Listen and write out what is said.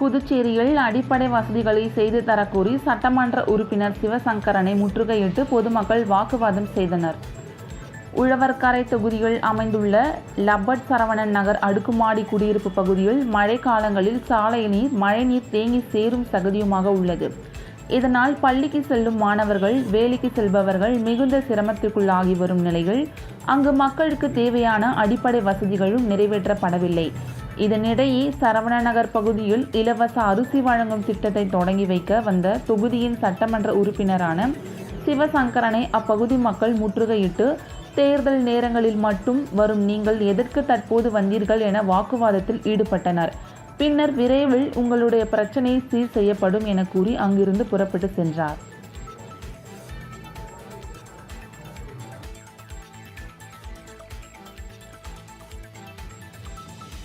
புதுச்சேரியில் அடிப்படை வசதிகளை செய்து தரக்கோரி சட்டமன்ற உறுப்பினர் சிவசங்கரனை முற்றுகையிட்டு பொதுமக்கள் வாக்குவாதம் செய்தனர். உழவர்கரை தொகுதியில் அமைந்துள்ள லப்பட் சரவணன் நகர் அடுக்குமாடி குடியிருப்பு பகுதியில் மழைக்காலங்களில் சாலை நீர் மழைநீர் தேங்கி சேரும் சகதியுமாக உள்ளது. இதனால் பள்ளிக்கு செல்லும் மாணவர்கள் வேலைக்கு செல்பவர்கள் மிகுந்த சிரமத்திற்குள்ளாகி வரும் நிலையில் அங்கு மக்களுக்கு தேவையான அடிப்படை வசதிகளும் நிறைவேற்றப்படவில்லை. இதனிடையே சரவண நகர் பகுதியில் இலவச அரிசி வழங்கும் திட்டத்தை தொடங்கி வைக்க வந்த தொகுதியின் சட்டமன்ற உறுப்பினரான சிவசங்கரனை அப்பகுதி மக்கள் முற்றுகையிட்டு தேர்தல் நேரங்களில் மட்டும் வரும் நீங்கள் எதற்கு தற்போது வந்தீர்கள் என வாக்குவாதத்தில் ஈடுபட்டனர். பின்னர் விரைவில் உங்களுடைய பிரச்சனை சீர் செய்யப்படும் என கூறி அங்கிருந்து புறப்பட்டு சென்றார்.